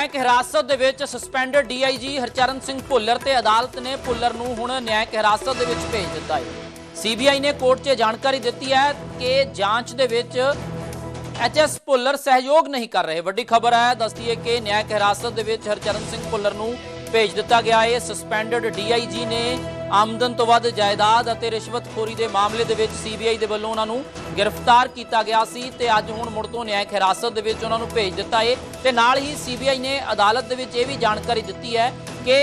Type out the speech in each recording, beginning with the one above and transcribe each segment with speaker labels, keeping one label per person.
Speaker 1: ਨਿਆਇਕ ਹਿਰਾਸਤ ਦੇ ਵਿੱਚ ਸਸਪੈਂਡਡ ਡੀਆਈਜੀ ਹਰਚਰਨ ਸਿੰਘ ਭੁੱਲਰ ਤੇ ਅਦਾਲਤ ਨੇ ਭੁੱਲਰ ਨੂੰ ਹੁਣ ਨਿਆਇਕ ਹਿਰਾਸਤ ਦੇ ਵਿੱਚ ਭੇਜ ਦਿੱਤਾ ਹੈ ਸੀਬੀਆਈ ਨੇ ਕੋਰਟ 'ਚ ਜਾਣਕਾਰੀ ਦਿੱਤੀ ਹੈ ਕਿ ਜਾਂਚ ਦੇ ਵਿੱਚ ਐਚਐਸ ਭੁੱਲਰ ਸਹਿਯੋਗ ਨਹੀਂ ਕਰ ਰਹੇ ਵੱਡੀ ਖਬਰ ਹੈ ਦੱਸਦੀ ਹੈ ਕਿ ਨਿਆਇਕ ਹਿਰਾਸਤ ਦੇ ਵਿੱਚ ਹਰਚਰਨ ਸਿੰਘ ਭੁੱਲਰ ਨੂੰ ਭੇਜ ਦਿੱਤਾ ਗਿਆ ਹੈ ਸਸਪੈਂਡਡ ਡੀਆਈਜੀ ਨੇ ਆਮਦਨ ਤੋਂ ਵੱਧ ਜਾਇਦਾਦ ਅਤੇ ਰਿਸ਼ਵਤਖੋਰੀ ਦੇ ਮਾਮਲੇ ਦੇ ਵਿੱਚ ਸੀਬੀਆਈ ਦੇ ਵੱਲੋਂ ਉਹਨਾਂ ਨੂੰ ਗ੍ਰਿਫਤਾਰ ਕੀਤਾ ਗਿਆ ਸੀ ਤੇ ਅੱਜ ਹੁਣ ਮੁੜ ਤੋਂ ਨਿਆਇਕ ਹਿਰਾਸਤ ਦੇ ਵਿੱਚ ਉਹਨਾਂ ਨੂੰ ਭੇਜ ਦਿੱਤਾ ਏ ਤੇ ਨਾਲ ਹੀ ਸੀਬੀਆਈ ਨੇ ਅਦਾਲਤ ਦੇ ਵਿੱਚ ਇਹ ਵੀ ਜਾਣਕਾਰੀ ਦਿੱਤੀ ਹੈ ਕਿ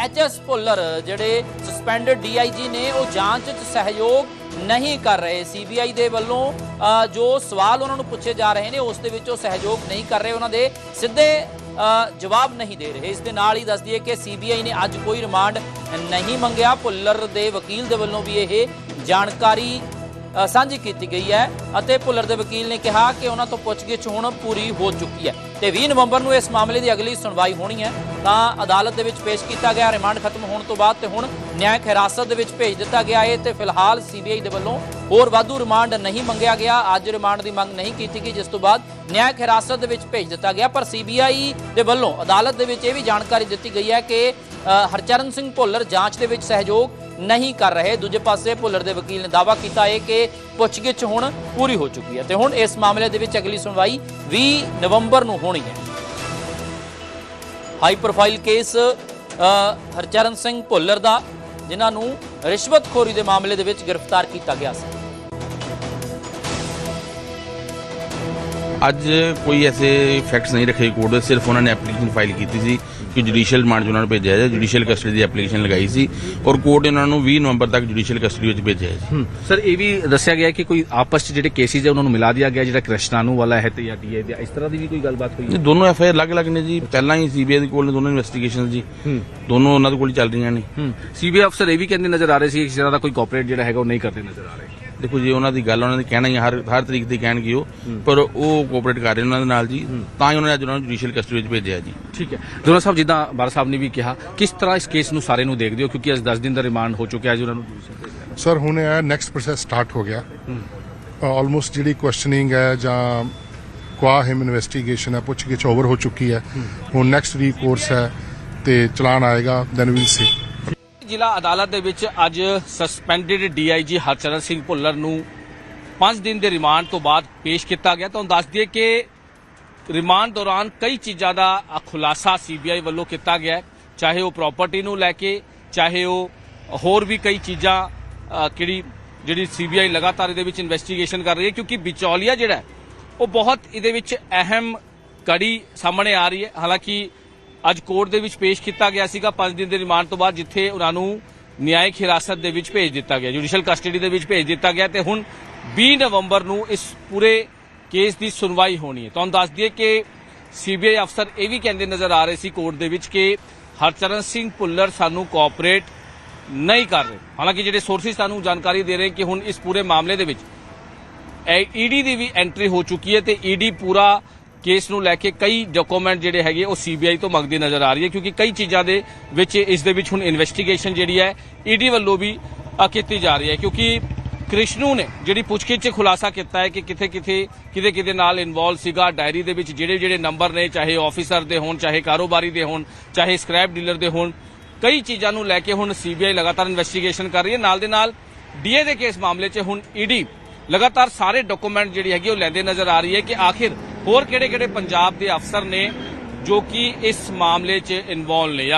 Speaker 1: ਐਚਐਸ ਭੁੱਲਰ ਜਿਹੜੇ ਸਸਪੈਂਡਡ ਡੀਆਈਜੀ ਨੇ ਉਹ ਜਾਂਚ 'ਚ ਸਹਿਯੋਗ ਨਹੀਂ ਕਰ ਰਹੇ। ਸੀਬੀਆਈ ਦੇ ਵੱਲੋਂ ਜੋ ਸਵਾਲ ਉਹਨਾਂ ਨੂੰ ਪੁੱਛੇ ਜਾ ਰਹੇ ਨੇ, ਉਸ ਦੇ ਵਿੱਚ ਉਹ ਸਹਿਯੋਗ ਨਹੀਂ ਕਰ ਰਹੇ। ਉਹਨਾਂ ਦੇ ਸਿੱਧੇ ਜਵਾਬ ਨਹੀਂ ਦੇ ਰਹੇ। ਇਸ ਦੇ ਨਾਲ ਹੀ ਦੱਸ ਦਈਏ ਕਿ ਸੀਬੀਆਈ ਨੇ ਅੱਜ ਕੋਈ ਰਿਮਾਂਡ ਨਹੀਂ ਮੰਗਿਆ। ਭੁੱਲਰ ਦੇ ਵਕੀਲ ਦੇ ਵੱਲੋਂ ਵੀ ਇਹ ਜਾਣਕਾਰੀ ਸਾਂਝੀ ਕੀਤੀ ਗਈ ਹੈ ਅਤੇ ਭੁੱਲਰ ਦੇ ਵਕੀਲ ਨੇ ਕਿਹਾ ਕਿ ਉਹਨਾਂ ਤੋਂ ਪੁੱਛਗਿੱਛ ਹੁਣ ਪੂਰੀ ਹੋ ਚੁੱਕੀ ਹੈ ਤੇ 20 ਨਵੰਬਰ ਨੂੰ ਇਸ ਮਾਮਲੇ ਦੀ ਅਗਲੀ ਸੁਣਵਾਈ ਹੋਣੀ ਹੈ। ਤਾਂ ਅਦਾਲਤ ਦੇ ਵਿੱਚ ਪੇਸ਼ ਕੀਤਾ ਗਿਆ, ਰਿਮਾਂਡ ਖਤਮ ਹੋਣ ਤੋਂ ਬਾਅਦ ਤੇ ਹੁਣ ਨਿਆਇਕ ਹਿਰਾਸਤ ਦੇ ਵਿੱਚ ਭੇਜ ਦਿੱਤਾ ਗਿਆ ਹੈ ਤੇ ਫਿਲਹਾਲ ਸੀਬੀਆਈ ਦੇ ਵੱਲੋਂ ਹੋਰ ਵਾਧੂ ਰਿਮਾਂਡ ਨਹੀਂ ਮੰਗਿਆ ਗਿਆ। ਅੱਜ ਰਿਮਾਂਡ ਦੀ ਮੰਗ ਨਹੀਂ ਕੀਤੀ ਗਈ, ਜਿਸ ਤੋਂ ਬਾਅਦ ਨਿਆਇਕ ਹਿਰਾਸਤ ਦੇ ਵਿੱਚ ਭੇਜ ਦਿੱਤਾ ਗਿਆ। ਪਰ ਸੀਬੀਆਈ ਦੇ ਵੱਲੋਂ ਅਦਾਲਤ ਦੇ ਵਿੱਚ ਇਹ ਵੀ ਜਾਣਕਾਰੀ ਦਿੱਤੀ ਗਈ ਹੈ ਕਿ ਹਰਚਰਨ ਸਿੰਘ ਭੁੱਲਰ ਜਾਂਚ ਦੇ ਵਿੱਚ ਸਹਿਯੋਗ ਨਹੀਂ ਕਰ ਰਹੇ। ਦੂਜੇ ਪਾਸੇ ਭੁੱਲਰ ਦੇ ਵਕੀਲ ਨੇ ਦਾਅਵਾ ਕੀਤਾ ਹੈ ਕਿ ਪੁੱਛਗਿੱਛ ਹੁਣ ਪੂਰੀ ਹੋ ਚੁੱਕੀ ਹੈ ਤੇ ਹੁਣ ਇਸ ਮਾਮਲੇ ਦੇ ਵਿੱਚ ਅਗਲੀ ਸੁਣਵਾਈ 20 ਨਵੰਬਰ ਨੂੰ ਹੋਣੀ ਹੈ। High profile case Harcharan Singh Bhullar ਦਾ, ਜਿਨ੍ਹਾਂ ਨੂੰ ਰਿਸ਼ਵਤਖੋਰੀ ਦੇ ਮਾਮਲੇ ਦੇ ਵਿੱਚ ਗ੍ਰਿਫਤਾਰ ਕੀਤਾ ਗਿਆ ਸੀ।
Speaker 2: ਅੱਜ ਕੋਈ ਐਸੇ ਫੈਕਟਸ ਨਹੀਂ ਰੱਖੇ ਕੋਰਟ ਦੇ ਸਿਰਫ ਉਹਨਾਂ ਨੇ ਐਪਲੀਕੇਸ਼ਨ ਫਾਈਲ ਕੀਤੀ ਸੀ ਕਿ ਜੁਡੀਸ਼ੀਅਲ ਰਿਮਾਂਡ ਉਹਨਾਂ ਨੂੰ ਭੇਜਿਆ ਜਾਏ ਜੁਡੀਸ਼ੀਅਲ ਕਸਟਡੀ ਦੀ ਐਪਲੀਕੇਸ਼ਨ ਲਗਾਈ ਸੀ ਔਰ ਕੋਰਟ ਨੇ ਉਹਨਾਂ ਨੂੰ 20 ਨਵੰਬਰ ਤੱਕ ਜੁਡੀਸ਼ੀਅਲ ਕਸਟਡੀ ਵਿੱਚ ਭੇਜਿਆ ਹੈ
Speaker 3: ਸਰ ਇਹ ਵੀ ਦੱਸਿਆ ਗਿਆ ਕਿ ਕੋਈ ਆਪਸ ਚ ਜਿਹੜੇ ਕੇਸਿਸ ਹੈ ਉਹਨਾਂ ਨੂੰ ਮਿਲਾ ਦਿਆ ਗਿਆ ਜਿਹੜਾ ਕ੍ਰਿਸ਼ਨਾਨੂ ਵਾਲਾ ਹੈ ਤੇ ਜਾਂ ਡੀਏ ਦਾ ਇਸ ਤਰ੍ਹਾਂ ਦੀ ਵੀ ਕੋਈ ਗੱਲਬਾਤ ਹੋਈ
Speaker 2: ਇਹ ਦੋਨੋਂ ਐਫ ਆਈ ਆਰ ਅਲੱਗ-ਅਲੱਗ ਨੇ ਜੀ ਪਹਿਲਾਂ ਹੀ ਸੀਬੀਆਈ ਦੇ ਕੋਲ ਨੇ ਦੋਨੋਂ ਇਨਵੈਸਟੀਗੇਸ਼ਨ ਜੀ। ਦੋਨੋਂ ਉਹਨਾਂ ਦੇ ਕੋਲ ਹੀ ਚੱਲ ਰਹੀਆਂ ਨੇ।
Speaker 3: ਹੂੰ ਸੀਬੀਆਈ ਅਫਸਰ ਇਹ ਵੀ ਕਹਿੰਦੇ ਨਜ਼ਰ ਆ ਰਹੇ ਸੀ ਕਿ ਇਸ ਤਰ੍ਹਾਂ ਦਾ ਕੋਈ ਕੋਆਪਰੇਟ ਜਿਹੜਾ ਹੈਗਾ ਉਹ ਨਹੀਂ ਕਰਦੇ ਨਜ਼ਰ ਆ ਰਹੇ।
Speaker 2: ਦੇਖੋ ਜੀ ਉਹਨਾਂ ਦੀ ਗੱਲ ਉਹਨਾਂ ਨੇ ਕਹਿਣਾ ਹੀ ਹਰ ਹਰ ਤਰੀਕ ਦੀ ਕਹਿਣਗੇ ਉਹ ਪਰ ਉਹ ਕੋਆਪਰੇਟ ਕਰ ਰਹੇ ਉਹਨਾਂ ਦੇ ਨਾਲ ਜੀ ਤਾਂ ਹੀ ਉਹਨਾਂ ਨੇ ਅੱਜ ਉਹਨਾਂ ਨੂੰ ਜੁਡੀਸ਼ੀਅਲ ਕਸਟਡੀ ਵਿੱਚ ਭੇਜਿਆ ਜੀ।
Speaker 3: ਠੀਕ ਹੈ। ਦੋਨੋਂ ਸਾਹਿਬ ਜਿੱਦਾਂ ਬਾਰ ਸਾਹਿਬ ਨੇ ਵੀ ਕਿਹਾ ਕਿਸ ਤਰ੍ਹਾਂ ਇਸ ਕੇਸ ਨੂੰ ਸਾਰੇ ਨੂੰ ਦੇਖਦੇ ਹੋ? ਕਿਉਂਕਿ ਅੱਜ 10 ਦਿਨ ਦਾ ਰਿਮਾਂਡ ਹੋ ਚੁੱਕਿਆ ਅੱਜ ਉਹਨਾਂ ਨੂੰ।
Speaker 4: ਸਰ ਹੁਣ ਇਹ ਨੈਕਸਟ ਪ੍ਰੋਸੈਸ ਸਟਾਰਟ ਹੋ ਗਿਆ। ਆਲਮੋਸਟ ਜਿਹੜੀ ਕੁਐਸਚਨਿੰਗ ਹੈ ਜਾਂ qua ਹਿਮ ਇਨਵੈਸਟੀਗੇਸ਼ਨ ਹੈ ਪੁੱਛਗਿੱਛ ਓਵਰ ਹੋ ਚੁੱਕੀ ਹੈ। ਹੁਣ ਨੈਕਸਟ ਵੀਕ ਕੋਰਸ ਹੈ ਤੇ ਚਲਾਨ ਆਏਗਾ ਦੈਨ ਵੀਲ ਸੀ
Speaker 3: ਜ਼ਿਲ੍ਹਾ ਅਦਾਲਤ ਦੇ ਵਿੱਚ ਅੱਜ ਸਸਪੈਂਡਡ ਡੀਆਈਜੀ ਹਰਚਰਨ ਸਿੰਘ ਭੁੱਲਰ ਨੂੰ 5 ਦਿਨ ਦੇ ਰਿਮਾਂਡ ਤੋਂ ਬਾਅਦ ਪੇਸ਼ ਕੀਤਾ ਗਿਆ। ਤੁਹਾਨੂੰ ਦੱਸ ਦਈਏ ਕਿ ਰਿਮਾਂਡ ਦੌਰਾਨ ਕਈ ਚੀਜ਼ਾਂ ਦਾ ਅ, ਖੁਲਾਸਾ ਸੀਬੀਆਈ ਵੱਲੋਂ ਕੀਤਾ ਗਿਆ ਚਾਹੇ ਉਹ ਪ੍ਰਾਪਰਟੀ ਨੂੰ ਲੈ ਕੇ ਚਾਹੇ ਉਹ ਹੋਰ ਵੀ ਕਈ ਚੀਜ਼ਾਂ ਕਿਹੜੀ ਜਿਹੜੀ ਸੀਬੀਆਈ ਲਗਾਤਾਰ ਇਹਦੇ ਵਿੱਚ ਇਨਵੈਸਟੀਗੇਸ਼ਨ ਕਰ ਰਹੀ ਹੈ ਕਿਉਂਕਿ ਵਿਚੌਲੀਆ ਜਿਹੜਾ ਉਹ ਬਹੁਤ ਇਹਦੇ ਵਿੱਚ ਅਹਿਮ ਕੜੀ ਸਾਹਮਣੇ ਆ ਰਹੀ ਹੈ। ਹਾਲਾਂਕਿ ਅੱਜ ਕੋਰਟ ਦੇ ਵਿੱਚ ਪੇਸ਼ ਕੀਤਾ ਗਿਆ ਸੀਗਾ। 5 ਦਿਨ ਦੇ ਰਿਮਾਂਡ ਤੋਂ ਬਾਅਦ ਜਿੱਥੇ ਉਹਨਾਂ ਨੂੰ ਨਿਆਇਕ ਹਿਰਾਸਤ ਦੇ ਵਿੱਚ ਭੇਜ ਦਿੱਤਾ ਗਿਆ, ਜੁਡੀਸ਼ੀਅਲ ਕਸਟਡੀ ਦੇ ਵਿੱਚ ਭੇਜ ਦਿੱਤਾ ਗਿਆ ਤੇ ਹੁਣ 20 ਨਵੰਬਰ ਨੂੰ ਇਸ ਪੂਰੇ ਕੇਸ ਦੀ ਸੁਣਵਾਈ ਹੋਣੀ ਹੈ। ਤੁਹਾਨੂੰ ਦੱਸ ਦਈਏ ਕਿ ਸੀਬੀਆਈ ਅਫਸਰ ਇਹ ਵੀ ਕਹਿੰਦੇ ਨਜ਼ਰ ਆ ਰਹੇ ਸੀ ਕੋਰਟ ਦੇ ਵਿੱਚ ਕਿ ਹਰਚਰਨ ਸਿੰਘ ਭੁੱਲਰ ਸਾਨੂੰ ਕੋਆਪਰੇਟ ਨਹੀਂ ਕਰ ਰਹੇ। ਹਾਲਾਂਕਿ ਜਿਹੜੇ ਸੋਰਸਿਸ ਸਾਨੂੰ ਜਾਣਕਾਰੀ ਦੇ ਰਹੇ ਕਿ ਹੁਣ ਇਸ ਪੂਰੇ ਮਾਮਲੇ ਦੇ ਵਿੱਚ ਈਡੀ ਦੀ ਵੀ ਐਂਟਰੀ ਹੋ ਚੁੱਕੀ ਹੈ ਤੇ ਈਡੀ ਪੂਰਾ ਕੇਸ ਨੂੰ ਲੈ ਕੇ ਕਈ ਡਾਕੂਮੈਂਟ ਜਿਹੜੇ ਹੈਗੇ ਉਹ ਸੀਬੀਆਈ ਤੋਂ ਮੰਗਦੀ ਨਜ਼ਰ ਆ ਰਹੀ ਹੈ, ਕਿਉਂਕਿ ਕਈ ਚੀਜ਼ਾਂ ਦੇ ਵਿੱਚ ਇਸ ਦੇ ਵਿੱਚ ਹੁਣ ਇਨਵੈਸਟੀਗੇਸ਼ਨ ਜਿਹੜੀ ਹੈ ਈਡੀ ਵੱਲੋਂ ਵੀ ਕੀਤੀ ਜਾ ਰਹੀ ਹੈ, ਕਿਉਂਕਿ ਕ੍ਰਿਸ਼ਨੂ ਨੇ ਜਿਹੜੀ ਪੁੱਛਗਿੱਛ 'ਚ ਖੁਲਾਸਾ ਕੀਤਾ ਹੈ ਕਿ ਕਿਥੇ ਕਿਥੇ ਕਿਤੇ ਕਿਤੇ ਨਾਲ ਇਨਵੋਲਵ ਸੀਗਾ ਡਾਇਰੀ ਦੇ ਵਿੱਚ ਜਿਹੜੇ ਜਿਹੜੇ ਨੰਬਰ ਨੇ, ਚਾਹੇ ਆਫੀਸਰ ਦੇ ਹੋਣ, ਚਾਹੇ ਕਾਰੋਬਾਰੀ ਦੇ ਹੋਣ, ਚਾਹੇ ਸਕ੍ਰੈਪ ਡੀਲਰ ਦੇ ਹੋਣ, ਕਈ ਚੀਜ਼ਾਂ ਨੂੰ ਲੈ ਕੇ ਹੁਣ ਸੀਬੀਆਈ ਲਗਾਤਾਰ ਇਨਵੈਸਟੀਗੇਸ਼ਨ ਕਰ ਰਹੀ ਹੈ। ਨਾਲ ਦੇ ਨਾਲ ਡੀਏ ਦੇ ਕੇਸ ਮਾਮਲੇ 'ਚ ਹੁਣ ਈਡੀ ਲਗਾਤਾਰ ਸਾਰੇ ਡਾਕੂਮੈਂਟ ਜਿਹੜੀ ਹੈਗੀ ਉਹ ਲੈਂਦੇ ਨਜ਼ਰ ਆ ਰਹੀ ਹੈ ਕਿ ਆਖਿਰ ਹੋਰ ਕਿਹੜੇ-ਕਿਹੜੇ ਪੰਜਾਬ ਦੇ ਅਫਸਰ ਨੇ ਜੋ ਕਿ ਇਸ ਮਾਮਲੇ 'ਚ ਇਨਵੋਲਵ ਨੇ ਜਾਂ